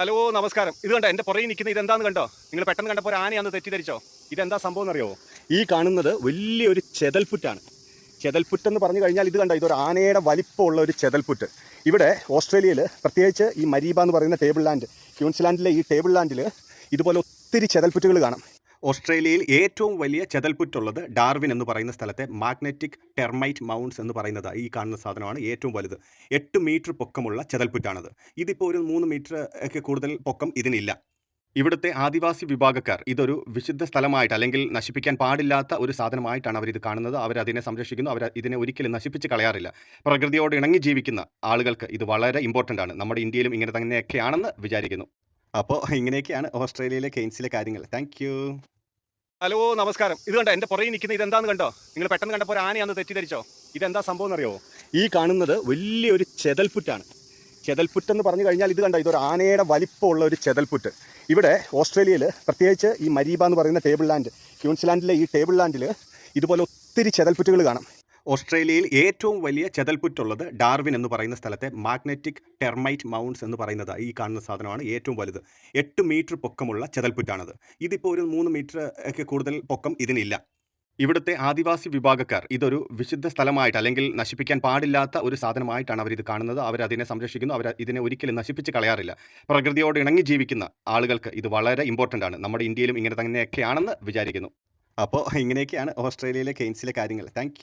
Hello നമസ്കാരം. ഇത് കണ്ടോ എന്റെ പുറകിൽ നിൽക്കുന്ന ഇതെന്താന്ന് കണ്ടോ? നിങ്ങൾ പെട്ടെന്ന് കണ്ടപ്പോൾ ഒരു ആനയാന്ന് തെറ്റിദ്ധരിച്ചോ? ഇതെന്താ സംഭവം എന്നറിയോ? ഈ കാണുന്നത് വലിയൊരു ചെതൽപുറ്റാണ്. ചെതൽപുറ്റ് എന്ന് പറഞ്ഞു കഴിഞ്ഞാൽ ഇത് കണ്ടോ ഇതൊരു ആനയുടെ വലിപ്പമുള്ള ഒരു ചെതൽപുറ്റ്. ഇവിടെ ഓസ്ട്രേലിയയിൽ പ്രത്യേകിച്ച് ഈ മരീബ എന്ന് പറയുന്ന ടേബിൾ ലാൻഡ് ക്യൂൻസ്ലാൻഡിലെ ഈ ടേബിൾ ലാൻഡിൽ ഇതുപോലെ ഒത്തിരി ചെതൽപുറ്റുകൾ കാണാം. ഓസ്ട്രേലിയയിൽ ഏറ്റവും വലിയ ചെതൽപുറ്റുള്ളത് ഡാർവിൻ എന്ന് പറയുന്ന സ്ഥലത്തെ മാഗ്നറ്റിക് ടെർമൈറ്റ് മൗണ്ട്സ് എന്ന് പറയുന്നത് ഈ കാണുന്ന സാധനമാണ്. ഏറ്റവും വലുത്. എട്ട് മീറ്റർ പൊക്കമുള്ള ചെതൽപുറ്റാണത്. ഇതിപ്പോൾ ഒരു മൂന്ന് മീറ്റർ ഒക്കെ കൂടുതൽ പൊക്കം ഇതിനില്ല. ഇവിടുത്തെ ആദിവാസി വിഭാഗക്കാർ ഇതൊരു വിശുദ്ധ സ്ഥലമായിട്ട് അല്ലെങ്കിൽ നശിപ്പിക്കാൻ പാടില്ലാത്ത ഒരു സാധനമായിട്ടാണ് അവരിത് കാണുന്നത്. അവർ അതിനെ സംരക്ഷിക്കുന്നു. അവർ ഇതിനെ ഒരിക്കലും നശിപ്പിച്ച് കളയാറില്ല. പ്രകൃതിയോട് ഇണങ്ങി ജീവിക്കുന്ന ആളുകൾക്ക് ഇത് വളരെ ഇമ്പോർട്ടന്റ് ആണ്. നമ്മുടെ ഇന്ത്യയിലും ഇങ്ങനെ തന്നെയൊക്കെയാണെന്ന് വിചാരിക്കുന്നു. അപ്പോൾ ഇങ്ങനെയൊക്കെയാണ് ഓസ്ട്രേലിയയിലെ കെയ്ൻസിലെ കാര്യങ്ങൾ. താങ്ക് ഹലോ നമസ്കാരം. ഇത് കണ്ടോ എന്റെ പുറകിൽ നിൽക്കുന്ന ഇതെന്താന്ന് കണ്ടോ? നിങ്ങൾ പെട്ടെന്ന് കണ്ടപ്പോൾ ഒരു ആനയാന്ന് തെറ്റിദ്ധരിച്ചോ? ഇതെന്താ സംഭവം എന്നറിയോ? ഈ കാണുന്നത് വലിയൊരു ചെതൽപുറ്റാണ്. ചെതൽപ്പുറ്റ് എന്ന് പറഞ്ഞു കഴിഞ്ഞാൽ ഇത് കണ്ടോ ഇതൊരു ആനയുടെ വലിപ്പമുള്ള ഒരു ചെതൽപുറ്റ്. ഇവിടെ ഓസ്ട്രേലിയയിൽ പ്രത്യേകിച്ച് ഈ മരീബ എന്ന് പറയുന്ന ടേബിൾ ലാൻഡ് ക്യൂൻസ്ലാൻഡിലെ ഈ ടേബിൾ ലാൻഡിൽ ഇതുപോലെ ഒത്തിരി ചെതൽപുറ്റുകൾ കാണാം. ഓസ്ട്രേലിയയിൽ ഏറ്റവും വലിയ ചെതൽപുറ്റുള്ളത് ഡാർവിൻ എന്ന് പറയുന്ന സ്ഥലത്തെ മാഗ്നറ്റിക് ടെർമൈറ്റ് മൗണ്ട്സ് എന്ന് പറയുന്നത് ഈ കാണുന്ന സാധനമാണ് ഏറ്റവും വലുത്. എട്ട് മീറ്റർ പൊക്കമുള്ള ചെതൽപുറ്റാണത്. ഇതിപ്പോൾ ഒരു മൂന്ന് മീറ്റർ ഒക്കെ കൂടുതൽ പൊക്കം ഇതിനില്ല. ഇവിടുത്തെ ആദിവാസി വിഭാഗക്കാർ ഇതൊരു വിശുദ്ധ സ്ഥലമായിട്ട് അല്ലെങ്കിൽ നശിപ്പിക്കാൻ പാടില്ലാത്ത ഒരു സാധനമായിട്ടാണ് അവരിത് കാണുന്നത്. അവരതിനെ സംരക്ഷിക്കുന്നു. അവർ ഇതിനെ ഒരിക്കലും നശിപ്പിച്ച് കളയാറില്ല. പ്രകൃതിയോട് ഇണങ്ങി ജീവിക്കുന്ന ആളുകൾക്ക് ഇത് വളരെ ഇമ്പോർട്ടന്റ് ആണ്. നമ്മുടെ ഇന്ത്യയിലും ഇങ്ങനെ തന്നെയൊക്കെയാണെന്ന് വിചാരിക്കുന്നു. അപ്പോൾ ഇങ്ങനെയൊക്കെയാണ് ഓസ്ട്രേലിയയിലെ കെയ്ൻസിലെ കാര്യങ്ങൾ. താങ്ക്